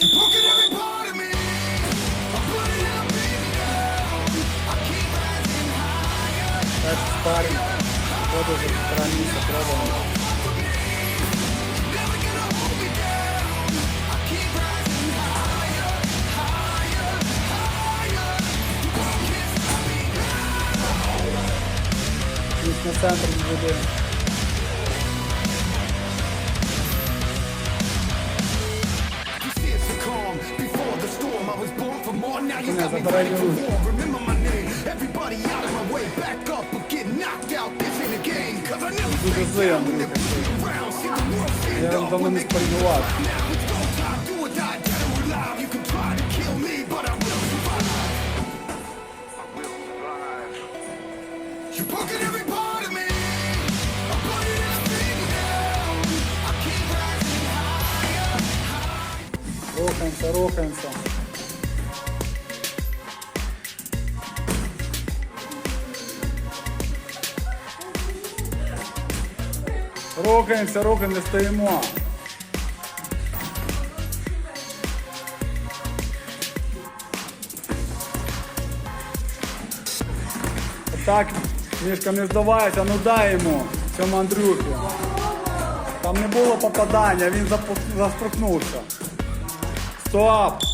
You're broken every part of me. I'm putting out, baby, down. I keep rising higher. Так, старий. Воду вже раніше пробував. for more. Now you Come got me here, забирай fighting for груз. war. Remember my name. Everybody out of my way. Back up or get knocked out. This ain't a game. Cause I never Дуже stay злий, down when Андрюха. they're pushing around. See the world stand Я up давно when не they спорігував. Now it's go time. Do or die. Dead or alive. You can try to kill me, but I will survive. You're broken every part of me. I'm putting everything down. I keep rising higher. Рухаємося, рухаємося. Рухаємося, рухаємося, стоїмо. Так, Мішка, не здавайся, ну дай йому цьому Андрюхі. Там не було попадання, він запу- Стоп!